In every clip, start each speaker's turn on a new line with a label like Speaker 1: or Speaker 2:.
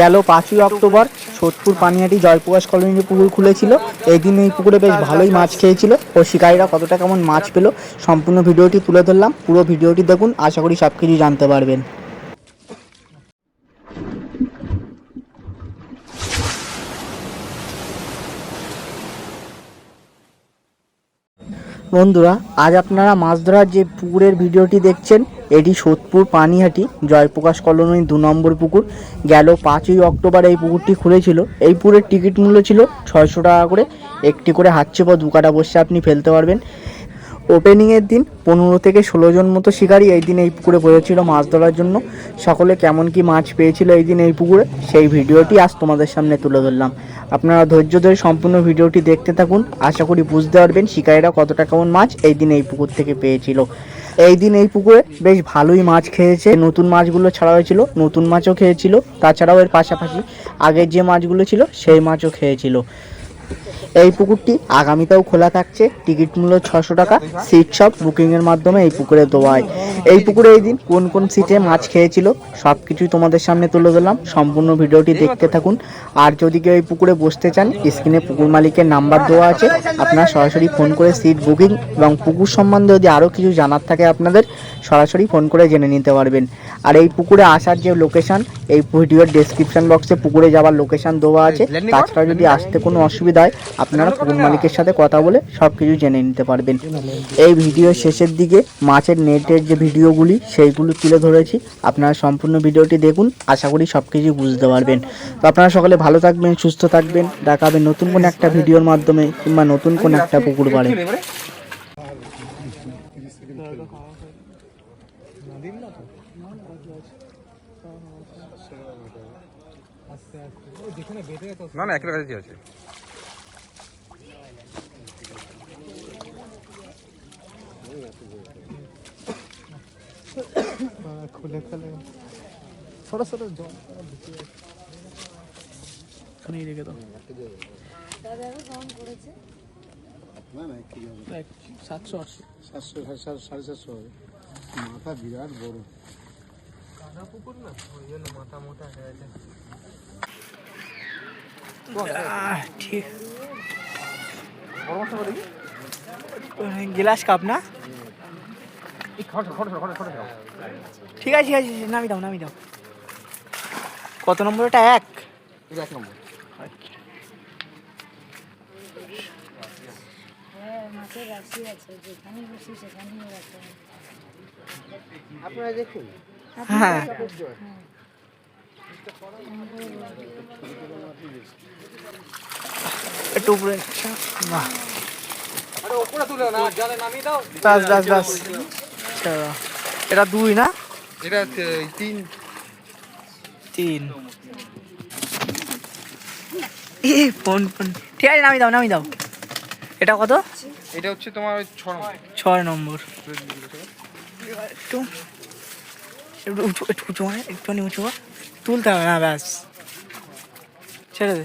Speaker 1: গেল পাঁচই অক্টোবর। সোদপুর পানিয়াটি জয়প্রকাশ কলোনিতে পুকুর খুলেছিল। এই দিন এই পুকুরে বেশ ভালোই মাছ খেয়েছিল। ও শিকারীরা কতটা কেমন মাছ পেল সম্পূর্ণ ভিডিওটি তুলে ধরলাম। পুরো ভিডিওটি দেখুন। আশা করি সব কিছু জানতে পারবেন। বন্ধুরা, আজ আপনারা মাছ ধরার যে পুকুরের ভিডিওটি দেখছেন, এটি সোদপুর পানিহাটি জয়প্রকাশ কলোনি দু নম্বর পুকুর। গেল পাঁচই অক্টোবর এই পুকুরটি খুলেছিল। এই পুকুরের টিকিট মূল্য ছিল ছয়শো টাকা করে। একটি করে হাচ্ছে পর দু কাটা বসে আপনি ফেলতে পারবেন। ওপেনিংয়ের দিন, পনেরো থেকে ষোলো জন মতো শিকারী এই দিন এই পুকুরে বসেছিল মাছ ধরার জন্য। সকলে কেমন কি মাছ পেয়েছিল এই দিন এই পুকুরে, সেই ভিডিওটি আজ তোমাদের সামনে তুলে ধরলাম। আপনারা ধৈর্য ধরে সম্পূর্ণ ভিডিওটি দেখতে থাকুন। আশা করি বুঝতে পারবেন শিকারীরা কতটা কেমন মাছ এই দিন এই পুকুর থেকে পেয়েছিল। এই দিন এই পুকুরে বেশ ভালোই মাছ খেয়েছে। নতুন মাছগুলো ছাড়া হয়েছিল, নতুন মাছও খেয়েছিল। তাছাড়াও এর পাশাপাশি আগের যে মাছগুলো ছিল, সেই মাছও খেয়েছিল। এই পুকুরটি আগামীতেও খোলা থাকছে। টিকিট মূল্য ছশো টাকা। সিট সব বুকিংয়ের মাধ্যমে এই পুকুরে দেওয়া হয়। এই পুকুরে এই দিন কোন কোন সিটে মাছ খেয়েছিল সব কিছুই তোমাদের সামনে তুলে ধরলাম। সম্পূর্ণ ভিডিওটি দেখতে থাকুন। আর যদি কেউ এই পুকুরে বসতে চান, স্ক্রিনে পুকুর মালিকের নাম্বার দেওয়া আছে। আপনারা সরাসরি ফোন করে সিট বুকিং এবং পুকুর সম্বন্ধে যদি আরও কিছু জানার থাকে আপনাদের, সরাসরি ফোন করে জেনে নিতে পারবেন। আর এই পুকুরে আসার যে লোকেশন, এই ভিডিওর ডেসক্রিপশন বক্সে পুকুরে যাওয়ার লোকেশন দেওয়া আছে। তাছাড়া যদি আসতে কোনো অসুবিধা হয় আপনারা পুকুর মালিকের সাথে কথা বলে সব কিছু জেনে নিতে পারবেন। এই ভিডিও শেষের দিকে মাছের নেটের যে ভিডিওগুলি সেইগুলো তুলে ধরেছি। আপনারা সম্পূর্ণ ভিডিওটি দেখুন আশা করি সব কিছু বুঝতে পারবেন। তো আপনারা সকলে ভালো থাকবেন সুস্থ থাকবেন। দেখাবেন নতুন কোনো একটা ভিডিওর মাধ্যমে কিংবা নতুন কোনো একটা পুকুর পাড়ে।
Speaker 2: না না একটা কাছে আছে।
Speaker 3: খুলে ফেলে। ছোট ছোট জল
Speaker 1: রেখে দাও।
Speaker 3: সাতশো আটশো সাতশো সাড়ে সাতশো সাড়ে সাতশো হবে। মাথা বিরাট বড়।
Speaker 1: ঠিক। গ্লাস কাপ না? ঠিক আছে ঠিক আছে নামি দাও নামি দাও কত নম্বর এটা এক
Speaker 2: এক নম্বর।
Speaker 3: আপনারা দেখুন
Speaker 1: হ্যাঁ। একটু উপরে। আচ্ছা,
Speaker 2: আরে ওপরে তুলে না জালে নামিয়ে দাও।
Speaker 1: বাস বাস বাস চলো। এটা দুই না?
Speaker 2: এটা তিন।
Speaker 1: তিন। Phone phone. ঠিক আছে নামি দাও নামি দাও। এটা কত?
Speaker 2: এটা হচ্ছে তোমার ওই
Speaker 1: ছয় নম্বর। একটু। একটু উঁচু একটু উঁচু একটুখানি উঁচু। তুলতে হবে না ব্যাস। ছেড়ে দে।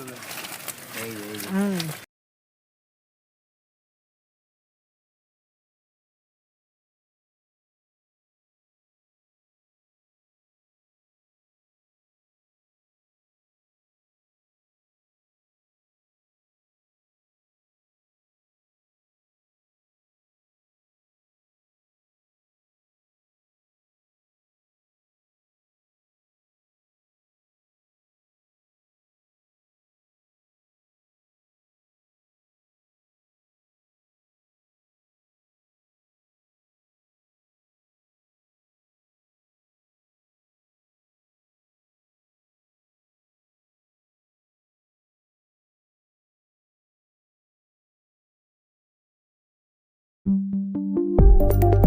Speaker 2: thank
Speaker 1: you